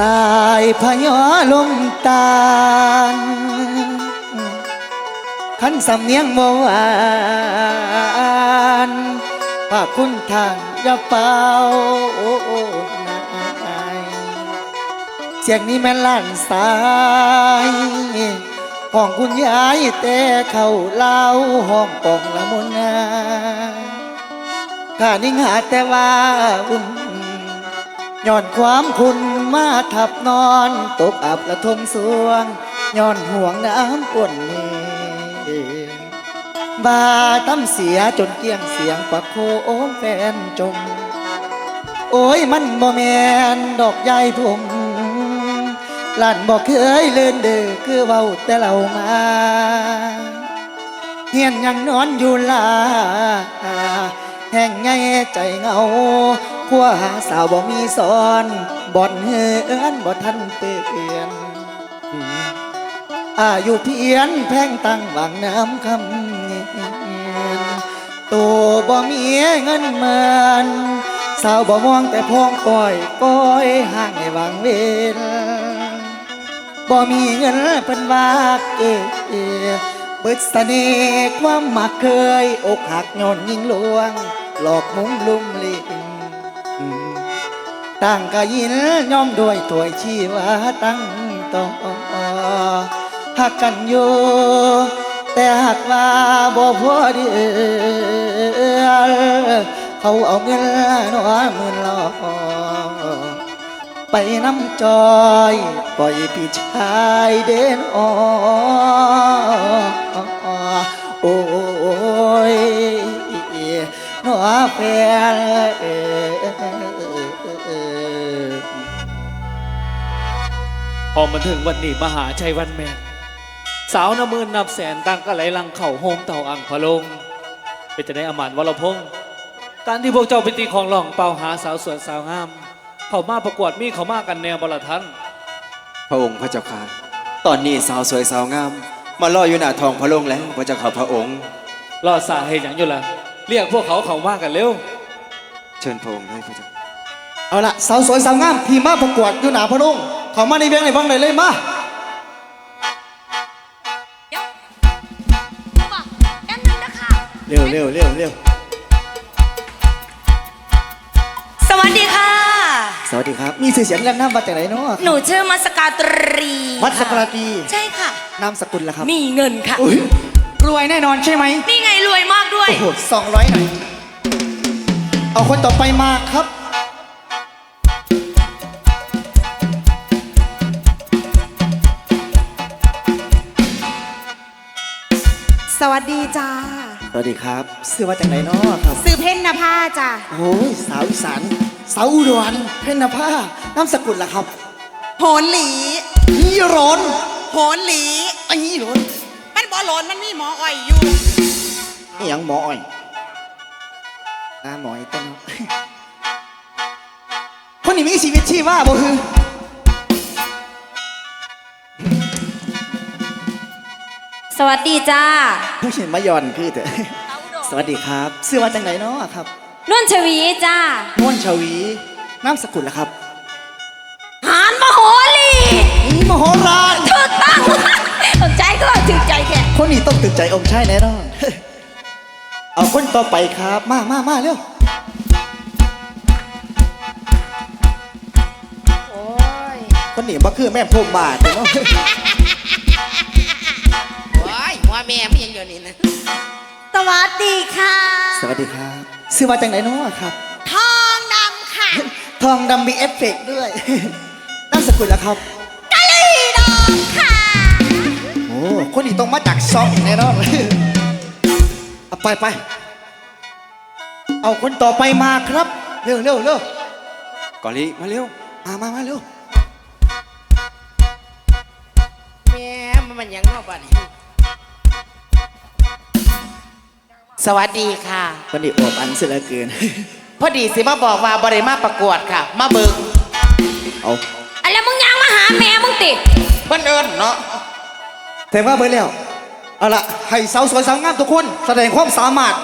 สายพยอลมตาลขันสำเนียงโมวานปากคุณทางยาเป่าโอ้โอนายเสียงนี้แม่ล้านสายของคุณยายแต่เข้าเล่าห้องกองละมุนนาข้านิ่งหาแต่ว่าอุ่นย้อนความคุณ มาทับนอนตกอับละทมสวงย้อนห่วงน้ำป่นนี้บาตั้มเสียจนเกี้ยงเสียงปักโคโอมแฟนจม โอ้ยมันบ่แมนดอกใยผมลานบอกเคยเลื่อนเด้อคือเว้าแต่เรามาเฮียนยังนอนอยู่ลาแห่งไงใจเงา ขัวหาสาวบ่มีสอนบ่อนเฮือนบ่ทันเปลี่ยนอายุเพียนแพงตั้งหวังน้ำคำเนียนตัวบ่มีเงินเมือนสาวบ่มองแต่พองก้อยก้อยห่างให้หวังเวนบ่มีเงินเป็นว่าเอเอเบิดเสน่ห์ความมักเคย อกหักย้อนยิงลวง หลอกมุมลุ่มลิง ต่างกะยินย่อมด้วยถวยชีวาตั้งต่อหักกันอยู่แต่หักว่าบ่พอเดีเขาเอาเงินหน้อยหมื่นลอไปน้ำจอยปล่อยพี่ชายเด่นออโอ้ยหน้อแฟน อมาถึงวันนี้มหาชัยวันแมนสาวน้ำมือนับแสนตั้งก็ไหลลังเข่าโฮมเต่าอังพะลงเป็นจะได้อมานวรพงศ์การที่พวกเจ้าไปตีของหล่องเป่าหาสาวสวยสาวงาม เขามาประกวดมีเขามากันแนวบลทันพระองค์พระเจ้าค่ะตอนนี้สาวสวยสาวงาม มาล่ออยู่หน้าทองพระโรงแล้วพระเจ้าค่ะพระองค์รอดสาเหตุอย่างอยู่ละเรียกพวกเขาเขามากันเร็วเชิญพระองค์ได้พระเจ้าเอาละสาวสวยสาวงามที่มาประกวดอยู่หนาพระองค์เขามาในเวียงในบ้างเลยเลยมาเดี๋ยวบอกแป๊บนึงนะคะเร็วเร็วเร็วเร็วสวัสดีค่ะ สวัสดีครับ มีชื่อเสียงเรียงน้ำมาจากไหนเนาะหนูชื่อมัสกาตรีวัดสกราตีใช่ค่ะ นามสกุลละครับ มีเงินค่ะอุ้ยรวยแน่นอนใช่ไหมนี่ไงรวยมากด้วย โอ้โหสองร้อยหน่อยเอาคนต่อไปมาครับ สวัสดีจ้าสวัสดีครับชื่อว่าจากไหนเนาะครับ ซื้อเพ่นนภาจ้าโอ้ยสาวอีสานสาวอุดรเพ็ญนภานามสกุลละครับโหนหลีนี่ร้อนโหนหลีไอ้นี่ร้อนมันบ่โหลนมันมีหมออ้อยอยู่นี่ยังหมออ้อยหน้าหมอไอ้ต้นคนนี้มีชีวิตชีว่าบ่คือ สวัสดีจ้าผู้เห็นมาย่อนคือเถอะสวัสดีครับชื่อว่าจากไหนเนาะครับนุ่นชวีจ้านวลชวีนามสกุลละครับ หานมโหรีนี่มโหฬารถูกต้องสนใจก็ถึงใจแกคนนี้ต้องตึกใจองค์ชายแน่นอนเอาคนต่อไปครับ มามามาเร็วโอ้ยคนนี้บ่คือแม่พรหมบาทเนาะโอ้ยหัว แม่ไม่ยังอยู่นี่นะสวัสดีค่ะ สวัสดีครับชื่อว่าจากไหนเนาะครับ ทองดำค่ะทองดำมีเอฟเฟกต์ด้วยนามสกุลละครับ กะลีดองค่ะโอ้คนนี้ต้องมาจากซองแน่นอนเอาไปไปเอาคนต่อไปมาครับ เร็วเร็วเร็วกอลิมาเร็วมามามาเร็วแม่มันมันยังนอกบ้าน สวัสดีค่ะคนนี้อวบอันเสียเหลือเกิน พอดีสิมาบอกว่าบริมาประกวดค่ะ มาเบิกเอาอะไรมึงยังมาหาแม่มึงติเพิ่นเอิญเนาะแต่ว่าเบิดแล้ว เอาละให้สาวสวยสาวงามทุกคน แสดงความสามารถ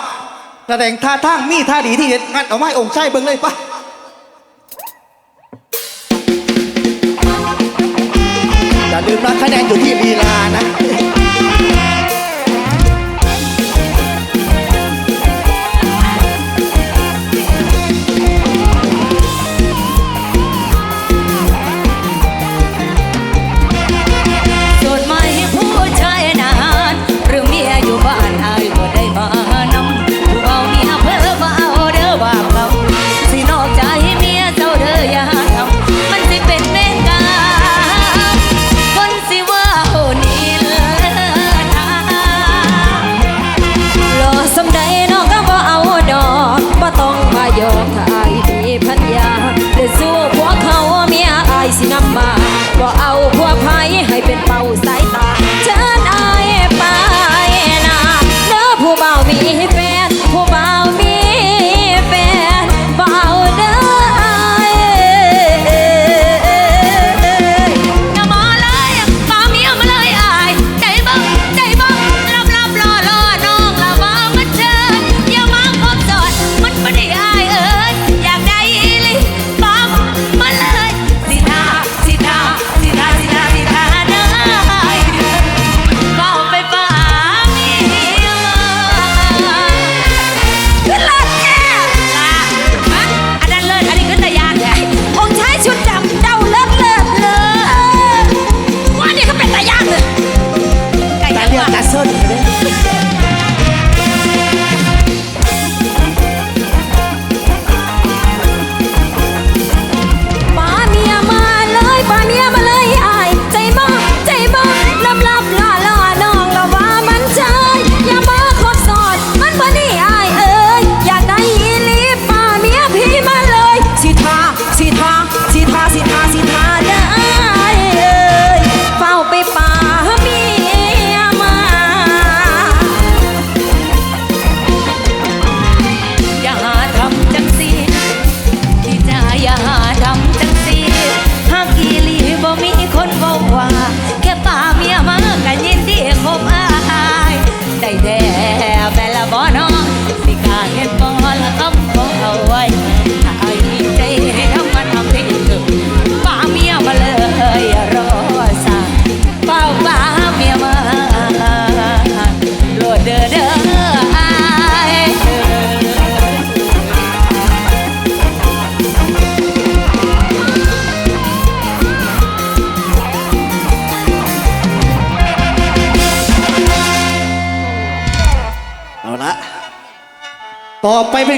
แสดงท่าทางมีท่าดีที่เด็ดงัดเอาไม้องค์ชายเบิ่งเลยปะมอย่าลืมนะ คะแนนอยู่ที่ลีลานะ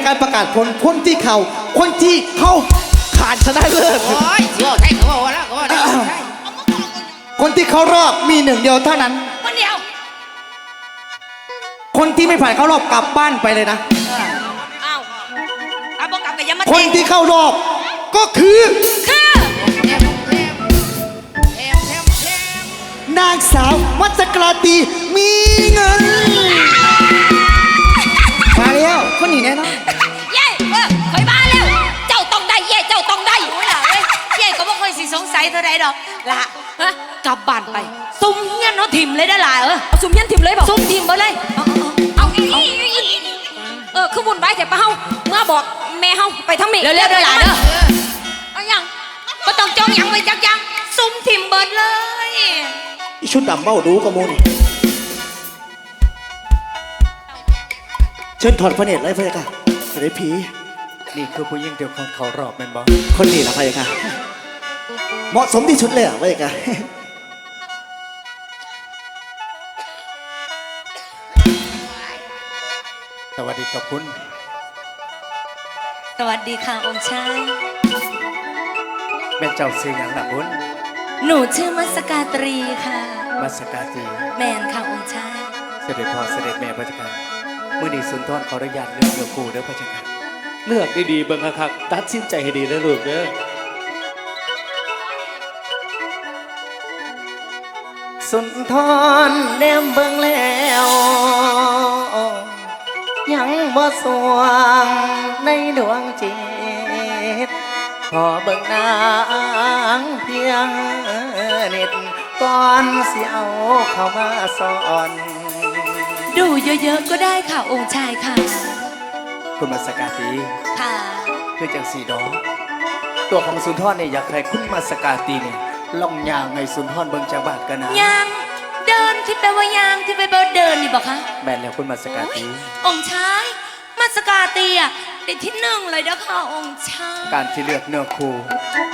การประกาศผลคนที่เขาคนที่เข้าขาดชนะเลิศโอ้ยสิว่าใช่ก็ว่าแล้วก็ว่าได้คนที่เข้ารอบมีหนึ่งเดียวเท่านั้น คนเดียว คนที่ไม่ผ่านเข้ารอบกลับบ้านไปเลยนะ อ้าวอาบอกกลับไปยังมาคนที่เข้ารอบก็คือ คือนางสาวมัจกราตีมีเงิน มาแล้วคนนี้แน่นอน สิสงสัยเท่าใดดอกล่ะฮะกลับบ้านไปซุ่มเงี้ยนเนาะถิ่มเลยได้อล่ะเออซุ่มเงี้ยนถิ่มเลยบอกซุ่มถิ่มไปเลย เอาเอาเอาเอาเออคือบุญไว้แต่ป้าเฮาเมื่อบอกแม่เฮาไปทั้งมีเร็วๆเด้อล่ะเด้อ เอายังบ่ต้องจองหยังไว้จักอยังซุ่มถิ่มเบิดเลย อีชุดดำเบ้าดูกระมุนเชิญถอดพระเนตรเลยพระยาค่ะเสด็จผีนี่คือผู้ยิ่งเดียวคนเขารอบแม่นบ่คนนี้นะพระยาค่ะ เหมาะสมที่สุดเลยอะพระยาค่ะสวัสดีกับคุณ สวัสดีค่ะองค์ชายแม่เจ้าซื้อหยังล่ะคุณหนูชื่อมัสกาตรีค่ะ มัสกาตีแมนค่ะองค์ชายเสด็จพ่อเสด็จแม่พระเจ้าค่ะมื้อนี้สุนทรขออนุญาตเลือกเดือคู่เด้อพระเจ้าค่ะเลือกดีๆเบิ่งคักๆตัดสินใจให้ดีเด้อลูกเด้อ สุนทรแนมเบิ่งแล้ว ยังบ่สวงในดวงจิตพอเบิ่งนางเพียงนิดก่อนสิเอาเข้ามาสอน ดูเยอะๆก็ได้ค่ะองค์ชายค่ะ คุณมาสกาตีค่ะ คือจังสีดอกตัวของสุนทรเนี่ยอยากให้คุณมาสกาตีเนี่ย ล่องยางไงสุนทรเบิงจากบาทกันนะยางเดินที่แปลว่ายางที่แปลว่าเดินนี่บอกคะแม่นแล้วคุณมาสกาตีองค์ชายมาสกาเตียเป็นที่หนึ่งเลยเด้อค่ะองค์ชายการที่เลือกเนื้อคู่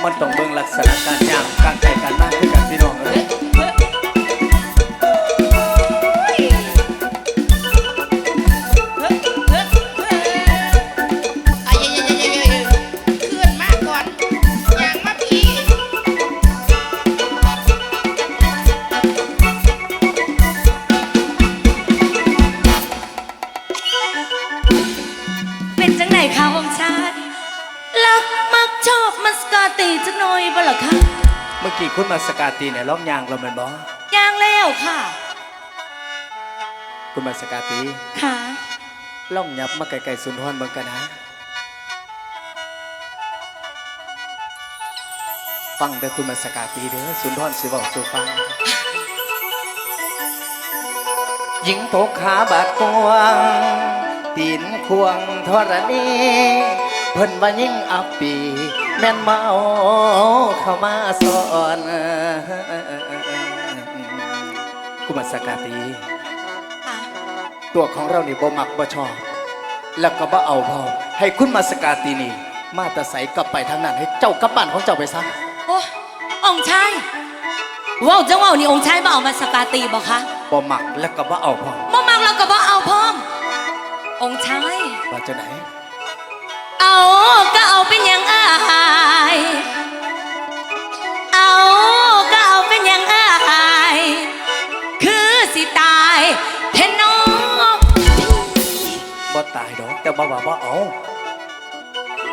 มันต้องเบิ่งลักษณะการย่างการใจการมากคือกันพี่น้องเอ้ยาสกาตีเนี่ยล่องยางเราเป็นบ่ยางแล้วค่ะ คุณมาสกาตีค่ะล่องยับมาไกลๆสุนทรเบิงกันนะ ฟังเด้อคุณมาสกาตีเด้อสุนทรสิบอกสู่ฟัง หญิงตกขาบาดกวางตีนควงธรณีเพิ่นว่ายิ่งอับปี แม่นเมาเข้ามาสอนกุมาสกาตีตัวของเรานี่บ่มักบ่ชอบ แล้วก็บ่เอาพอให้คุณมาสกาตีนี่ มาแตะใสกลับไปทางนั้นให้เจ้ากลับบ้านของเจ้าไปซะโอ้องค์ชายว้าวจังว่าวนี่องค์ชายบ่เอามาสกาตีบอกคะบ่มักแล้วก็บ่เอาพอบ่มักแล้วก็บ่เอาพร้อมองค์ชายว่าจะไหนเอา แต่บ่ว่าบ่เอา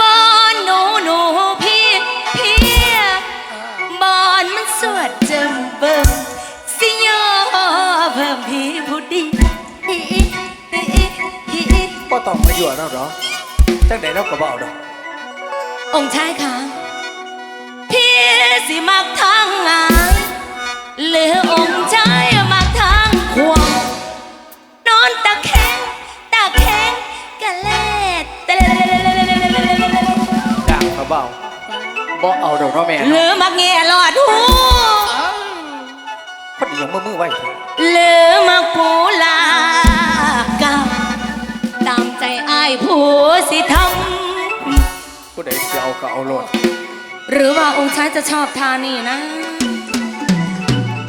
บอนหนูหนูพี่พี่บอนมันสวดเจิมเบิ่มสิยอเพิ่มพี่ผู้ดีอีอีอีอีอีอีบ่ต้องมายั่วเราดอกจังใดเราก็บ่เอาดอกองค์ชายคะพี่สิมักทางงานหรือองค์ชายมักทางควง บ่เอาบ่เอาดอกเนาะแม่หเนาะรือมักแง่หลอดหูคนเดียวมือมือไว้เถอะหรือมักผู้ลากับตามใจอ้ายผู้สิทผู้ใดสิเอาก็เอาโลดำหรือว่าองค์ชายจะชอบทานี่นะ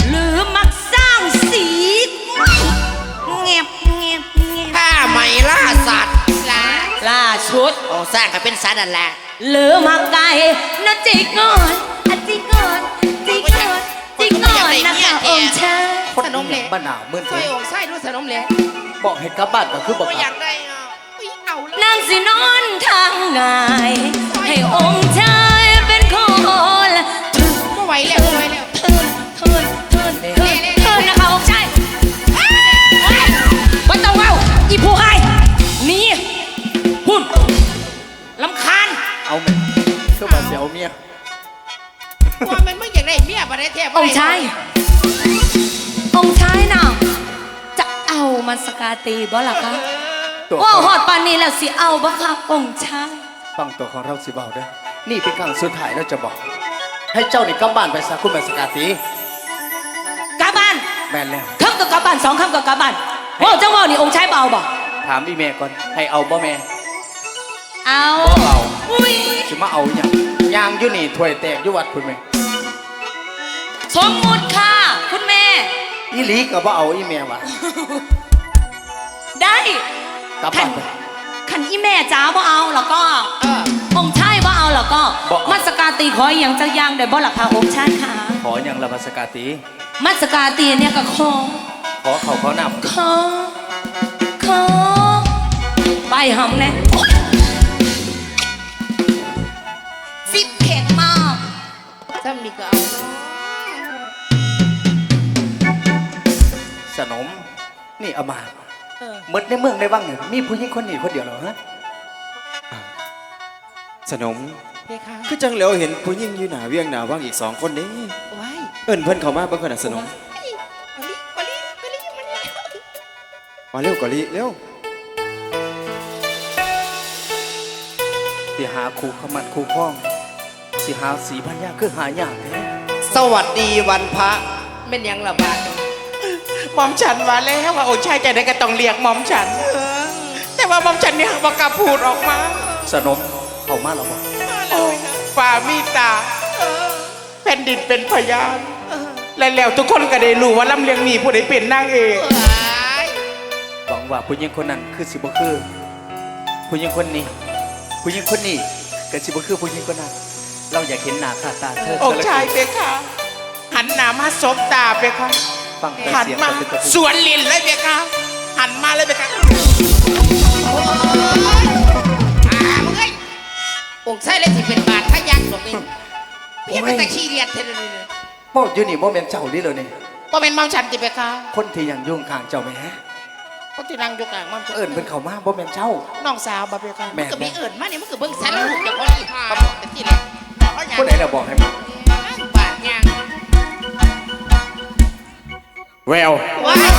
หรือมักสร้างสีเงียบเงียบเงียบผ้าไหมล่าสัตว์ ล่าล่าชุด โอ้สร้างก็เป็นสัตว์นั่นแหละหรือมักไก่นะจิกงอนอะจิกงอนจิกงอนจิกงอนนะคะองค์ชายคนขนมเหลเดียววบ้านหนาวมื่นช่เถวยอะองค์ไส้ด้วยขนมเหลวบอกให้กลับบ้านก็คือบอกไม่กอลัยาบกได้อะอุ๊ยเอาเลยนางสินอนทางงายให้อง ได้เมียประเทศแทบองค์ชายองค์ชายน่ะจะเอามันสกาตีบ่ล่ะคะตัวว่าของหอดปานนี้แล้วสิเอาบ่คะองค์ชายฟังตัวของเราสิเบาเด้อนี่เป็นครั้งสุดท้ายเราจะบอก ให้เจ้านี่กลับบ้านไปซะคุณแม่สกาตีกลับบ้านแม่นแล้วคำกับกลับบ้านสองคำกับกลับบ้านว่าจังว่านี่องค์ชายเบเอาบ่ถามอีแม่ก่อนให้เอาบ่แม่เอาบ่เอาอุ้ยสิมาเอาอหย่างยางอยู่นี่ถ้วยแตกอยู่วัดคุณแม่ สมมุติค่ะ คุณแม่ อีหลีก็บ่เอาอีแม่ว่ะได้กลับบ้านไป ขันอีแม่จ๋าบ่เอาแล้วก็เออองค์ชายบ่เอาแล้วก็บ่เอามัสกาตีขออหย่างจะย่างได้บ่ล่ะคะองค์ชายค่ะ ขออย่างละมาสกาตีมัสกาตีเนี่ยก็ขอขอเขาขอนขอขอไปหำแน่สิบเผ็ดมากถ้ามีก็เอา สนม นี่เอามาหมดในเมืองได้บ้างเนี่ยมีผู้หญิงคนนี้คนเดียวเหรอฮะสนมเพคะคือจังเหลียวเห็นผู้หญิงอยู่หน้าเวียงหน้าว่างอีกสองคนนี้ว้ายเอิ้นเพิ่นเข้ามาเบิ่งก่อนนะสนมกะลิกะลิกะลิมันนี่มาเร็วกว่าลีเร็วสิหาคู่ขมันคู่พ้องสิหาสีพันยาคือหายากแท้สสวัสดีวันพระเป็นหยังละบาด หม่อมฉันว่าแล้วว่าองค์ชายใจได้ก็ต้องเรียกหม่อมฉัน แต่ว่าหม่อมฉันเนี่ยบอกกล้าพูดออกมา สนมเข้ามาแล้วบ่โอ้ฝ่ามีตาแผ่นดินเป็นพยานและแล้วทุกคนก็ได้รู้ว่าลำเลียงมีผู้ใดเป็นนางเอกเอ้ยหวังว่าผู้หญิงคนนั้นคือสิบ่คือผู้หญิงคนนี้ ผู้หญิงคนนี้ก็สิบ่คือผู้หญิงคนนั้น เราอยากเห็นหน้าค่าตาเธอองค์ชายเปค่ะหันหน้ามาสบตาเปค่ะ ฟังแต่หันเสียงมาก็เป็นตะสวนลินเลยเปค่ะหันมาเลยเปค่ะอ่ามึงเอ้ยองค์ไส้เลยสิเป็นบาดพยักหรอกนี่เพียงแต่ขี้เลียดเท่านั้นเลยบ่อยู่นี่บ่แม่นเจ้านี่เลยนี่บ่เป็นมังฉันติไปค่ะคนที่ยังยุ่งข้างเจ้าแหม่คนที่นั่งอยู่กลางมังฉันเอิ้นเพิ่นเข้ามาบ่แม่นเจ้า น้องสาวบ่ไปค่ะแม่ มันก็มีแม่เอิญมาเนี่ยมันก็เบิ่งสารรูปอย่างคนอีกมาบอกแต่ที่แรกเขาอย่างคนไหนน่ะบอกให้มา แววว้าย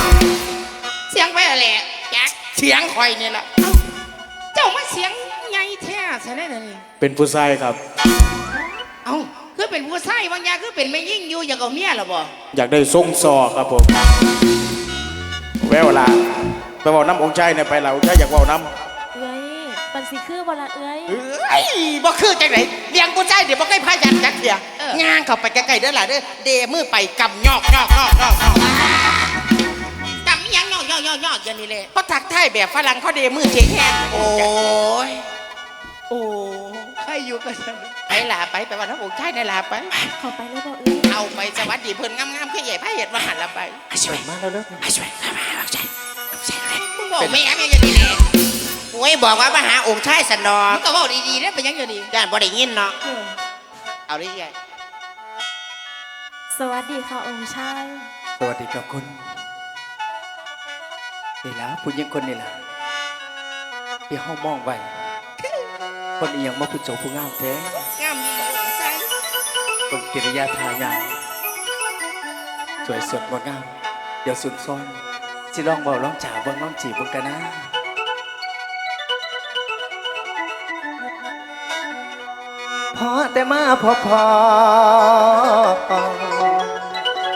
เสียงไปอะไรแจ็คเสียงคอยนี่แหละเอ้าเจ้ามาเสียงใหญ่แท้ใช่ไหมนี่เป็นผู้ชายครับ เอ้าคือเป็นผู้ชายบางอย่างคือเป็นไม่ยิ่งอยู่อย่างกับเมียเหรอบ่อยากได้ทรงซอครับผมแววล่ะไปเว่าน้ำองค์ชายเนี่ยไปเราองค์ชายอยากเว่าน้เอ้ยปัน สิคือบ่ละเอ้ยเอ้ยบ่คือจังไหนเลี้ยงผู้ชายเดี๋ยวบ่เคยพายันจักเที่ยย่างเข้าไปใกล้ๆเด้อล่ะเด้อเดมือไปกำยอกยอกยอกยอกยอกจำอิหยังย่อย่อย่อย่ออย่างนี้เลยเพราะทักทายแบบฝรั่งเขาเดมือเทแคนโอ้ยโอ้ใครอยู่กันไปลาไปไปว่าน้ำองค์ชายในลาไปขอไปเลยบ่เอ้ยเอาไปสวัสดีเพิ่นงามๆคือใหญ่พระเห็ดมาหันละไปช่วยมาแล้วเด้อช่วยมาเอาใจเอาใจเลยมึงบอกไม่แอมอ ย่างนี้เลยโอ้ยบอกว่ามาหาองค์ชายสันดอมึกงก็บอกดีๆนะเป็นหยังอย่างนี้ย่านบ่ได้ยินเนาะเอาดิใหญ่สวัสดีค่ะองค์ชาย สวัสดีครับคุณนี่ละผู้หญิงคนนี่ล่ะที่ห้องมองไว้คนอีหยังมาผู้โจผู้งามแท้งามดีใช่คนกิริยาทายาสวยสดงดงาม เดี๋ยวสุดซ้อนสิลองเบาลองจ่าเบิ่งลองจีบเบิ่งกันนะ พอแต่มาพอพอ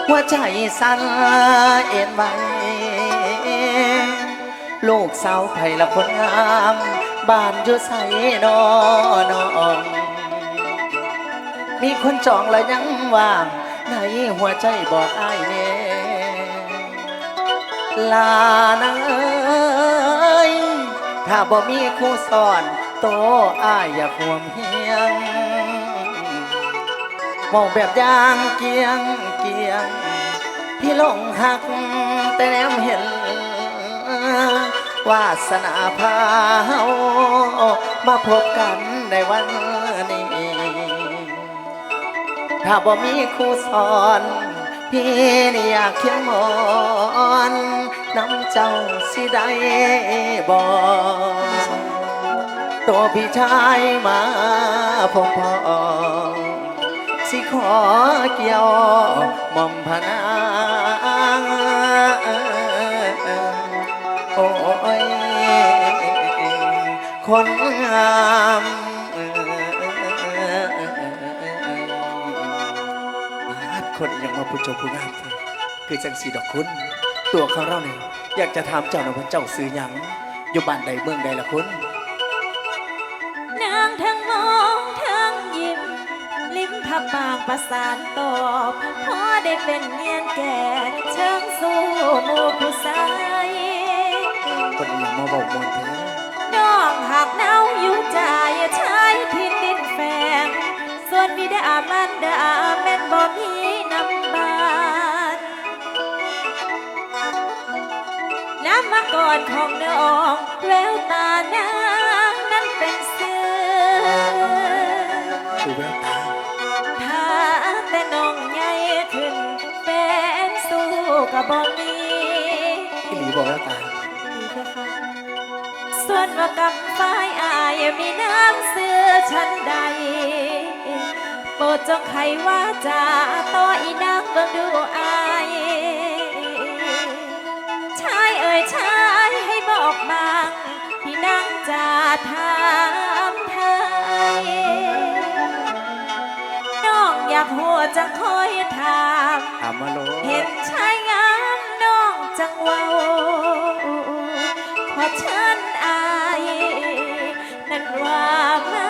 หัวใจสั่นเอ็นไว้ลูกสาวไผ่ละคนงามบ้านอยู่ใสนอนองมีคนจองแล้วยังว่างในหัวใจบอกอ้ายเน่ลานางเอ้ยถ้าบ่มีคู่สอนโตอ้ายอย่าห่วงเฮียง มองแบบยางเกียงเกียง พี่หลงหักแต่แนมเห็น วาสนาพาเฮามาพบกันในวันนี้ ถ้าบ่มีครูสอนพี่นี่อยากเขียนหมอนน้ำเจ้าสิได้บ่ตัวพี่ชายมาพงพอง สิขอเกี่ยวมอมพนางโอ้ยคนงามอาดคนยังมาผู้ชมผู้งามเธอคือจังสีดอกคุณ ตัวเขาเราเนี่ยอยากจะถามเจ้าหน่อยว่าเจ้าซื้อยังอยู่บ้านใดเมืองใดล่ะคุณ ประสานต่อบพอได้เป็นเมียนแก่เชิงสู้หมู่ผู้ชายคนยังมาบอกมวลเธอน้องหักเน่าอยู่ใจชายทินดินแฝงส่วนบิดามันดาแม่นบ่มีน้ำบานน้ำมาก่อนของน้องแววตาหน้า กับบ่มีที่หลีบอกแววตาดีเถอะค่ะส่วนว่ากับฝ่ายอายมีน้ำเสือชั้นใด โปรดจงไขว่าจาต่ออีนางเบิ่งดูอายชายเอ่ยชายให้บอกบางพี่นางจะถามไทยน้องอยากหัวจะคอยถาม ถามมาโล เห็นชาย ว้าขอเชิญอายนั่นว่ามา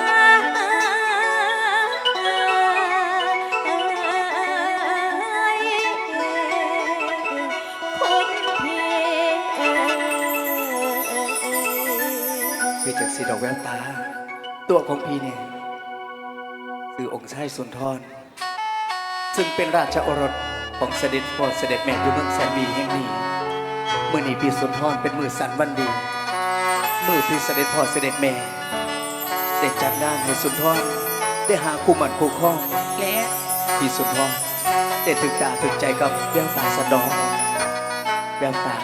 คือจากสีดอกแววตา ตัวของพี่เนี่ย คือองค์ชายสุนทรซึ่งเป็นราชโอรสของเสด็จพ่อเสด็จแม่อยู่เมืองแสนบีแห่งนี้ เมื่อนี้พี่สุนทรเป็นมือสันวันดี มือพี่เสด็จพ่อเสด็จแม่ได้จัดงานให้สุนทรได้หาคู่หมันคู่ครองและพี่สุนทรได้ถึกตาถึกใจกับแววตาสะดองแววตา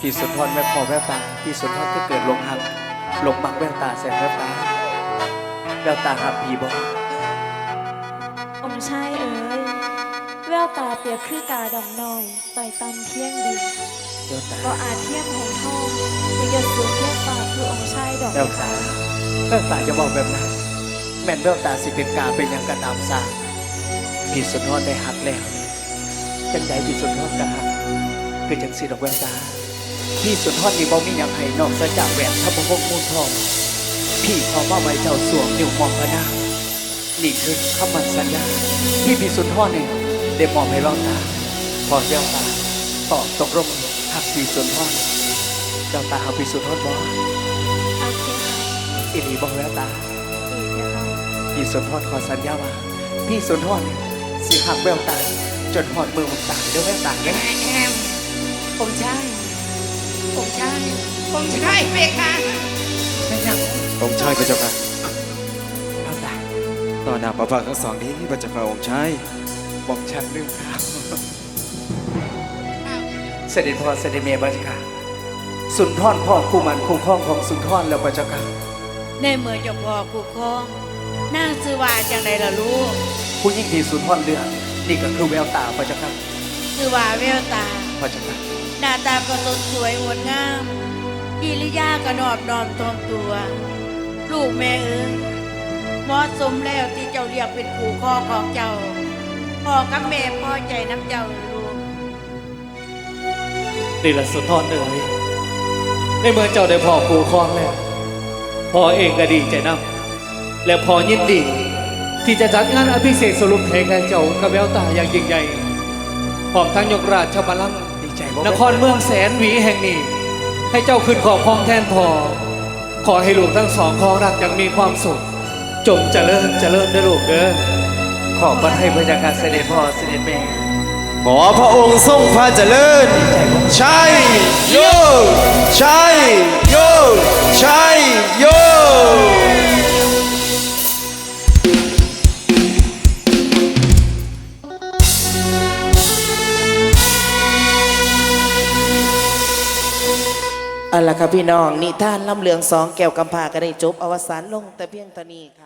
พี่สุนทรแม่พ่อแววตาพี่สุนทรก็เกิดลงหักลงมักแววตาแสนแววตาแววตาหักพี่บอง ตาเปรียบคือกาดำน้อยต่อยตำเพียงดินแววตาก็อาจเทียมหงทองยังจะสูงเทียบฟ้าคือองค์ชายดอกแววตาแววตาจะบอกแบบนั้นแม่นแววตาสิเป็นกาเป็นหยังกระตามสร้างพี่สุนทรได้หักแล้วจังใดพี่สุนทรก็หักคือจังสีดอกแววตาพี่สุนทรนี่บ่มีหยังให้นอกจากแหวนทัพพกมูลทองพี่ขอมาไว้เจ้าสวมนิ้วมองพระนางนี่คือคำมั่นสัญญาที่พี่สุนทรเนี่ย ได้มอบให้แววตาพอแววตาตอบตกลงหักพี่สุนทรแววตาหักพี่สุนทรบ่อาเคียนอีหลีบอกแววตาอีกนะคะพี่สุนทรขอสัญญาว่าพี่สุนทรเนี่ยสิหักแววตาจนหอดมือมึงตายเด้อแววตาแกแอมองค์ชายองค์ชายองค์ชายเบค่ะไม่ยังองค์ชายพระเจ้าค่ะแววตาต่อหน้าพระพักตร์ทั้งสองนี้พระเจ้าค่ะองค์ชาย บอกฉันลืมครับเสด็จพ่อเสด็จเมียบัจกาสุนทรพ่อคู่มันคู่ครองของสุนทรแล้วบัจกาในเมื่อเจ้าพ่อคู่ครองนางซื้อว่าจังใดล่ะลูกผู้ยิ่งดีสุนทรเลือกนี่ก็คือแววตาบัจกาซื้อว่าแววตาบัจกาหน้าตาก็สดสวยงดงามกิริยาก็นอบน้อมถ่อมตัว ลูกแม่เอ๋ยเหมาะสมแล้วที่เจ้าเรียกเป็นผู้ครองของเจ้า พ่อกับแม่พอใจน้ำเจ้าลูกนี่ละสุนทรเอ๋ยในเมื่อเจ้าได้พ่อกูครองแล้วพ่อเองก็ดีใจนำและพ่อยินดี ที่จะจัดงานอภิเษกสรุปเพลงแก่เจ้ากับแววตาอย่างยิ่งใหญ่พร้อมทั้งยกราชบัลลังก์ดีใจบ่นครเมืองแสนหวีแห่งนี้ ให้เจ้าขึ้นของพองแทนพ่อขอให้ลูกทั้งสองครองรักอย่างมีความสุข จงเจริญเจริญนะลูกเด้อ ขอบัตรให้บัจกาเสด็จพ่อเสด็จแม่ ขอพระองค์ทรงพระเจริญใช่โยใช่โยใช่โยเอาละครับพี่น้อง นิทานลำเลืองสองแก้วกำพร้าก็ได้จบอวสานลงแต่เพียงเท่านี้ค่ะกราบ